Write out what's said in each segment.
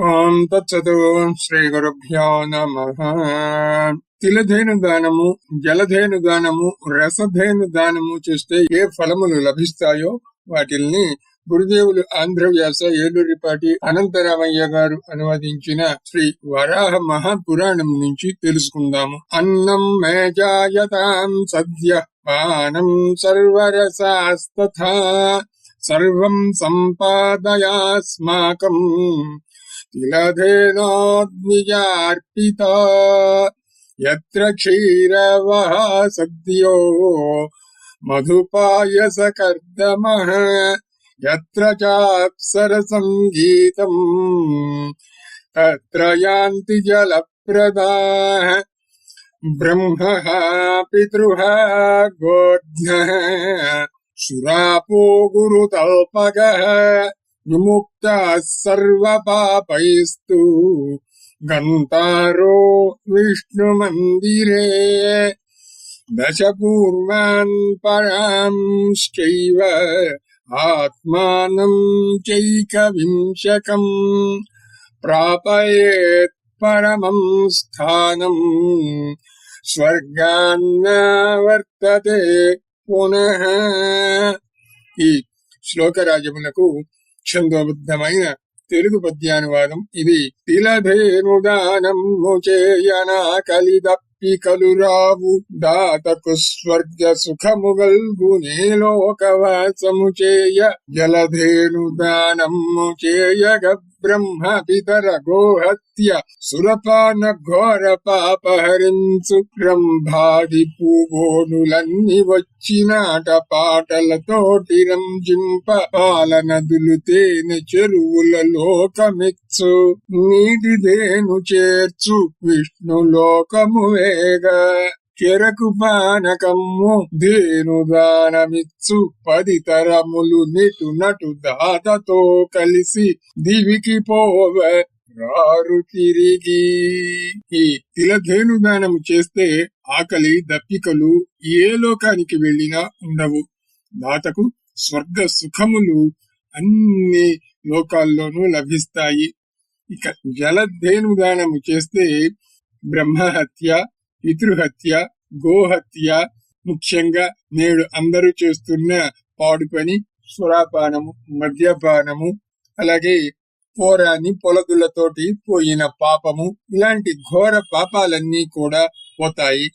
ఓం తత్సతు శ్రీ గురుభ్యో నమ తిలధేను దానము జలధేను దానము రసధేను దానము చేస్తే ఏ ఫలములు లభిస్తాయో వాటిల్ని గురుదేవులు ఆంధ్రవ్యాస ఏలూరిపాటి అనంతరామయ్య గారు అనువదించిన శ్రీ వరాహ మహాపురాణం నుంచి తెలుసుకుందాము. అన్నం మేజాయతాం సద్య పానం సర్వరసాస్త సర్వం సంపాదయాస్మాకం तिलधेनोद्विजार्पित यत्र क्षीरवः सद्यो मधुपायसकर्दमः। यत्र चाप्सरसङ्गीतम् तत्र यान्ति जलप्रदाः। ब्रह्मः पितृः गोध्नः सुरापो విముక్త సర్వపాపైస్తు. గంతారో విష్ణు మందిరే దశపూర్వాన్ పరాంశ్చైవ ఆత్మానం చైకవింశకం. ప్రాపయేత్ పరమం స్థానం. స్వర్గాన్న వర్తతే పునః. ఈ శ్లోకరాజములకు ఛందోబద్ధమైన తెలుగు పద్యానువాదం ఇది. తిలధేనుదానం ముచేయనా కలిదప్పి కలురావు. దాతకు స్వర్గ సుఖముగల్గు నేలోకవాసము చేయ. జలధేనుదానం చేయగ బ్రహ్మ పితర గోహత్య సురపాన ఘోర పాపహరించు రంభాది పూగోనులన్నీ వచ్చినాట పాటలతోటి రంజింప పాలనదులు తేనె చెరువుల లోకమిచ్చు నీటిదేను చేర్చు విష్ణు లోకము వేగ చెరకు పానకమ్ము దేను దానమిచ్చు పది తరములు నిటు నటు దాతతో కలిసి దివికి పోవ రారు తిరిగి. ఈ తిలధేను చేస్తే ఆకలి దప్పికలు ఏ లోకానికి వెళ్ళినా ఉండవు. దాతకు స్వర్గ సుఖములు అన్ని లోకాల్లోనూ లభిస్తాయి. ఇక జలధేను దానము చేస్తే బ్రహ్మహత్య పితృహత్య గోహత్య ముఖ్యంగా నేడు అందరూ చేస్తున్న పాడు పని సురాపానము మద్యపానము అలాగే పోరాని పొలదులతోటి పోయిన పాపము ఇలాంటి ఘోర పాపాలన్నీ కూడా పోతాయి.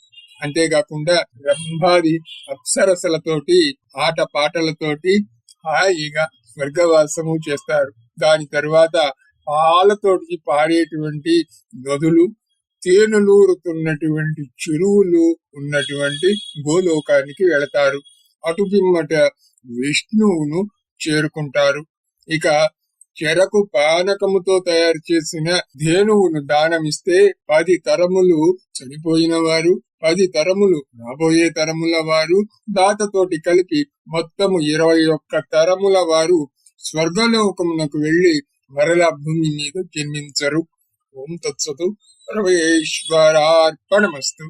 అంతేకాకుండా రంభాది అప్సరసలతోటి ఆట పాటలతోటి హాయిగా స్వర్గవాసము చేస్తారు. దాని తరువాత పాలతోటి పాడేటువంటి నదులు తేనెలూరుతున్నటువంటి చెరువులు ఉన్నటువంటి గోలోకానికి వెళతారు. అటు పిమ్మట విష్ణువును చేరుకుంటారు. ఇక చెరకు పానకముతో తయారు చేసిన ధేనువును దానమిస్తే పది తరములు చనిపోయిన వారు పది తరములు రాబోయే తరముల వారు దాతతోటి కలిపి మొత్తము ఇరవై ఒక్క తరముల వారు స్వర్గలోకమునకు వెళ్ళి మరలా భూమి మీద జన్మించరు. ॐ तत्सतु सर्वेश्वरार्पणमस्तु।